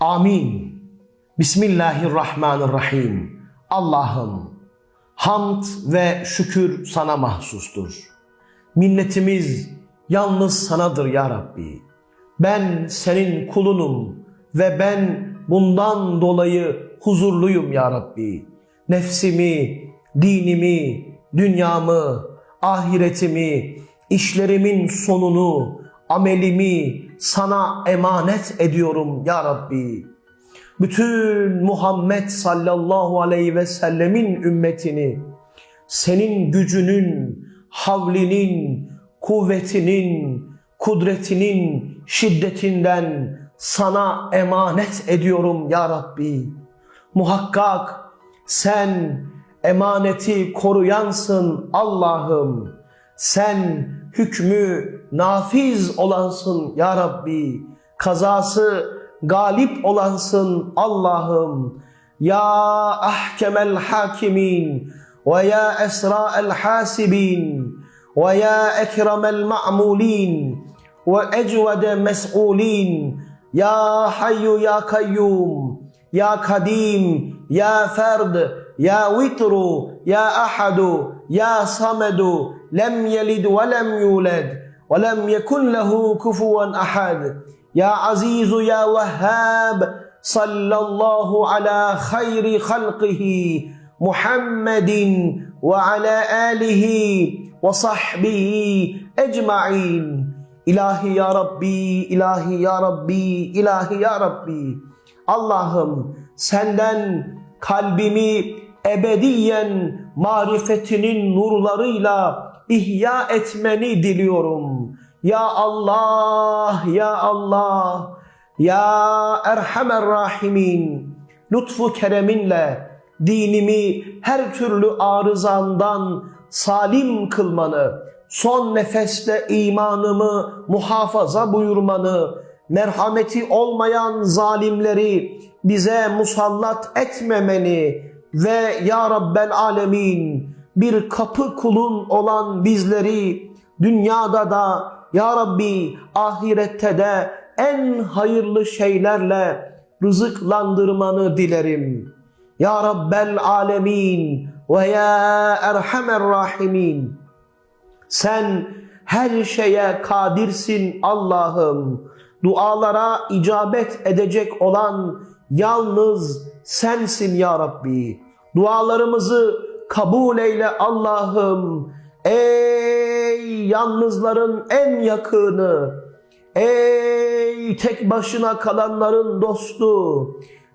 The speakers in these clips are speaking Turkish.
Amin. Bismillahirrahmanirrahim. Allah'ım hamd ve şükür sana mahsustur. Minnetimiz yalnız sanadır ya Rabbi. Ben senin kulunum ve ben bundan dolayı huzurluyum ya Rabbi. Nefsimi, dinimi, dünyamı, ahiretimi, işlerimin sonunu, amelimi sana emanet ediyorum ya Rabbi. Bütün Muhammed sallallahu aleyhi ve sellemin ümmetini senin gücünün, havlinin, kuvvetinin, kudretinin şiddetinden sana emanet ediyorum ya Rabbi. Muhakkak sen emaneti koruyansın Allah'ım. Sen hükmü nafiz olansın ya Rabbi. Kazası galip olansın Allah'ım. Ya ahkemel hakimin ve ya esra'el hasibin ve ya ekremel ma'mulin ve ecvede mes'ulin ya hayyu ya kayyum ya kadim ya ferd ya vitru ya ahadu ya samedu lem yelid ve lem yulad yekun lehu kufuven ahad ya azizu ya vehhab sallallahu ala hayri halqihi Muhammedin ve ala alihi ve sahbihi ecmain. İlahi ya Rabbi, ilahi ya Rabbi, ilahi ya Rabbi. Allah'ım senden kalbimi ebediyen marifetinin nurlarıyla ihya etmeni diliyorum. Ya Allah, ya Allah, ya Erhamer Rahimin, lütfu kereminle dinimi her türlü arızandan salim kılmanı, son nefeste imanımı muhafaza buyurmanı, merhameti olmayan zalimleri bize musallat etmemeni ve Ya Rabbel Alemin bir kapı kulun olan bizleri dünyada da Ya Rabbi ahirette de en hayırlı şeylerle rızıklandırmanı dilerim. Ya Rabbel Alemin ve Ya Erhamer Rahimin. Sen her şeye kadirsin Allah'ım. Dualara icabet edecek olan yalnız sensin ya Rabbi. Dualarımızı kabul eyle Allah'ım. Ey yalnızların en yakını, ey tek başına kalanların dostu,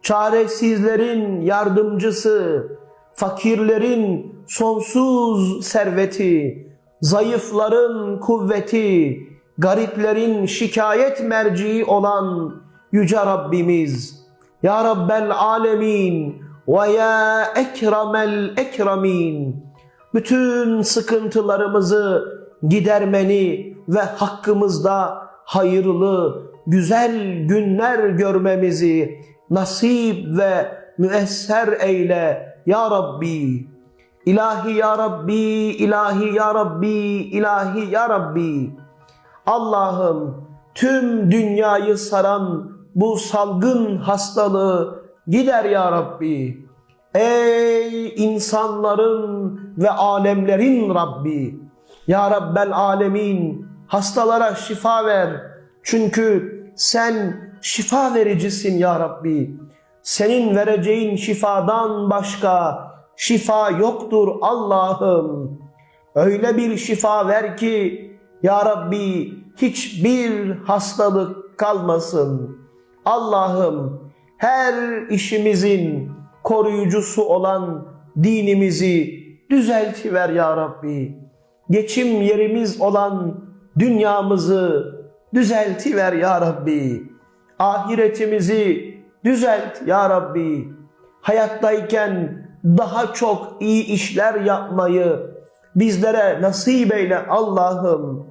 çaresizlerin yardımcısı, fakirlerin sonsuz serveti, zayıfların kuvveti, gariplerin şikayet merciği olan Yüce Rabbimiz. Ya Rabbel Alemin ve ya Ekremel Ekremin. Bütün sıkıntılarımızı gidermeni ve hakkımızda hayırlı, güzel günler görmemizi nasip ve müesser eyle ya Rabbi. İlahi ya Rabbi, ilahi ya Rabbi, ilahi ya Rabbi. Allah'ım tüm dünyayı saran bu salgın hastalığı gider ya Rabbi. Ey insanların ve alemlerin Rabbi. Ya Rabbel Alemin hastalara şifa ver. Çünkü sen şifa vericisin ya Rabbi. Senin vereceğin şifadan başka şifa yoktur Allah'ım. Öyle bir şifa ver ki ya Rabbi hiçbir hastalık kalmasın. Allah'ım her işimizin koruyucusu olan dinimizi düzeltiver ya Rabbi. Geçim yerimiz olan dünyamızı düzeltiver ya Rabbi. Ahiretimizi düzelt ya Rabbi. Hayattayken daha çok iyi işler yapmayı bizlere nasip eyle Allah'ım.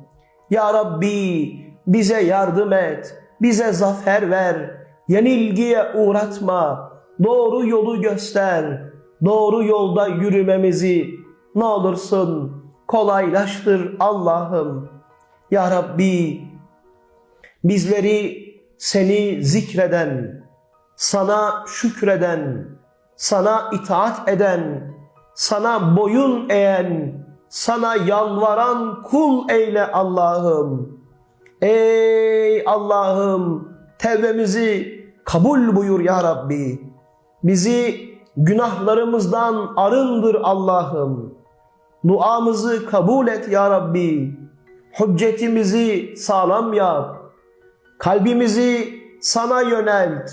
Ya Rabbi bize yardım et, bize zafer ver, yenilgiye uğratma, doğru yolu göster, doğru yolda yürümemizi ne olursun kolaylaştır Allah'ım. Ya Rabbi bizleri seni zikreden, sana şükreden, sana itaat eden, sana boyun eğen, sana yalvaran kul eyle Allah'ım. Ey Allah'ım tevbemizi kabul buyur ya Rabbi. Bizi günahlarımızdan arındır Allah'ım. Duamızı kabul et ya Rabbi. Hüccetimizi sağlam yap. Kalbimizi sana yönelt.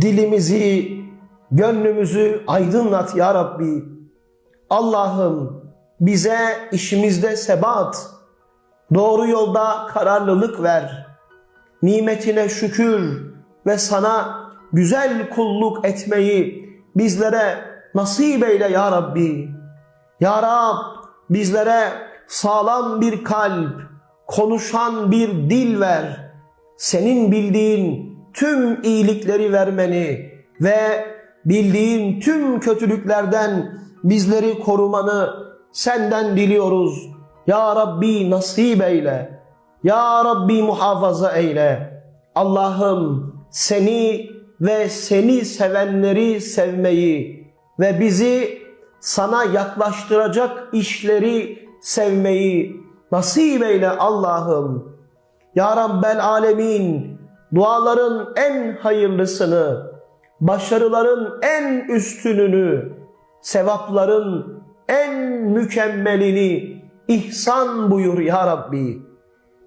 Dilimizi, gönlümüzü aydınlat ya Rabbi. Allah'ım bize işimizde sebat, doğru yolda kararlılık ver. Nimetine şükür ve sana güzel kulluk etmeyi bizlere nasip eyle ya Rabbi. Ya Rab bizlere sağlam bir kalp, konuşan bir dil ver. Senin bildiğin tüm iyilikleri vermeni ve bildiğin tüm kötülüklerden bizleri korumanı senden diliyoruz. Ya Rabbi nasip eyle. Ya Rabbi muhafaza eyle. Allah'ım seni ve seni sevenleri sevmeyi ve bizi sana yaklaştıracak işleri sevmeyi nasip eyle Allah'ım. Ya Rabbel Alemin duaların en hayırlısını, başarıların en üstününü, sevapların en mükemmelini ihsan buyur ya Rabbi.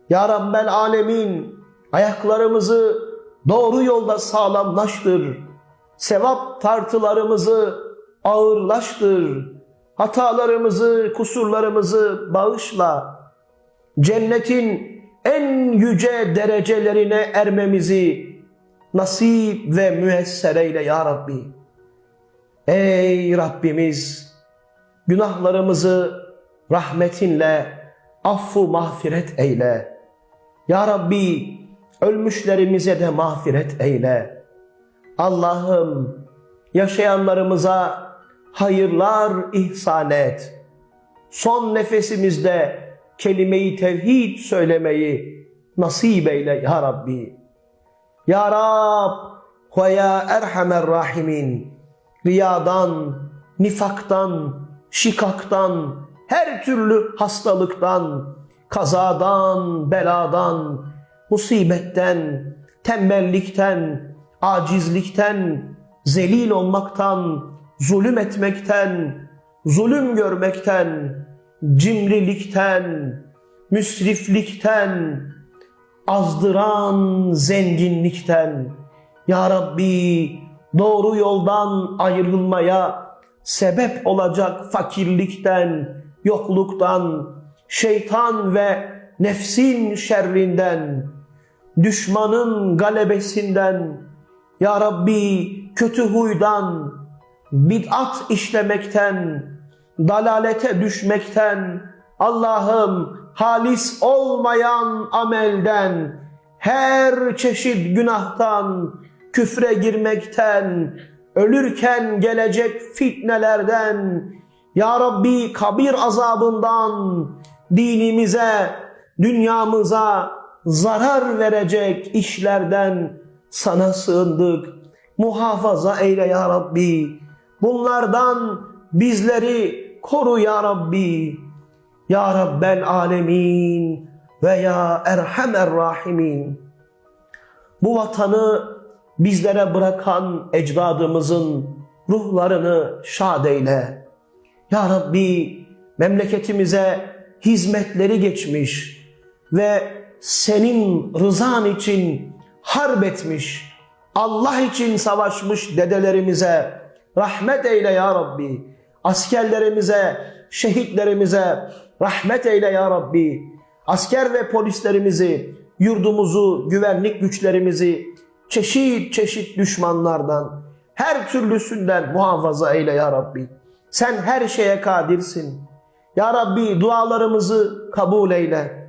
Ya Rabbel Alemin ayaklarımızı doğru yolda sağlamlaştır. Sevap tartılarımızı ağırlaştır. Hatalarımızı, kusurlarımızı bağışla. Cennetin en yüce derecelerine ermemizi nasip ve müesser eyle ya Rabbi. Ey Rabbimiz günahlarımızı rahmetinle affu mağfiret eyle. Ya Rabbi ölmüşlerimize de mağfiret eyle. Allah'ım yaşayanlarımıza hayırlar ihsan et. Son nefesimizde kelime-i tevhid söylemeyi nasip eyle ya Rabbi. Ya Rab ve ya Erhamer Rahimin riyadan, nifaktan, şikaktan, her türlü hastalıktan, kazadan, beladan, musibetten, tembellikten, acizlikten, zelil olmaktan, zulüm etmekten, zulüm görmekten, cimrilikten, müsriflikten, azdıran zenginlikten, Ya Rabbi doğru yoldan ayrılmaya sebep olacak fakirlikten, yokluktan, şeytan ve nefsin şerrinden, düşmanın galebesinden, Ya Rabbi kötü huydan, bid'at işlemekten, dalalete düşmekten, Allah'ım halis olmayan amelden, her çeşit günahtan, küfre girmekten, ölürken gelecek fitnelerden, Ya Rabbi kabir azabından, dinimize, dünyamıza zarar verecek işlerden sana sığındık. Muhafaza eyle ya Rabbi. Bunlardan bizleri koru ya Rabbi. Ya Rabbel Alemin ve ya Erhamer Rahimin. Bu vatanı bizlere bırakan ecdadımızın ruhlarını şad eyle. Ya Rabbi memleketimize hizmetleri geçmiş ve senin rızan için harp etmiş, Allah için savaşmış dedelerimize rahmet eyle ya Rabbi. Askerlerimize, şehitlerimize rahmet eyle ya Rabbi. Asker ve polislerimizi, yurdumuzu, güvenlik güçlerimizi çeşit çeşit düşmanlardan, her türlüsünden muhafaza eyle ya Rabbi. Sen her şeye kadirsin. Ya Rabbi dualarımızı kabul eyle.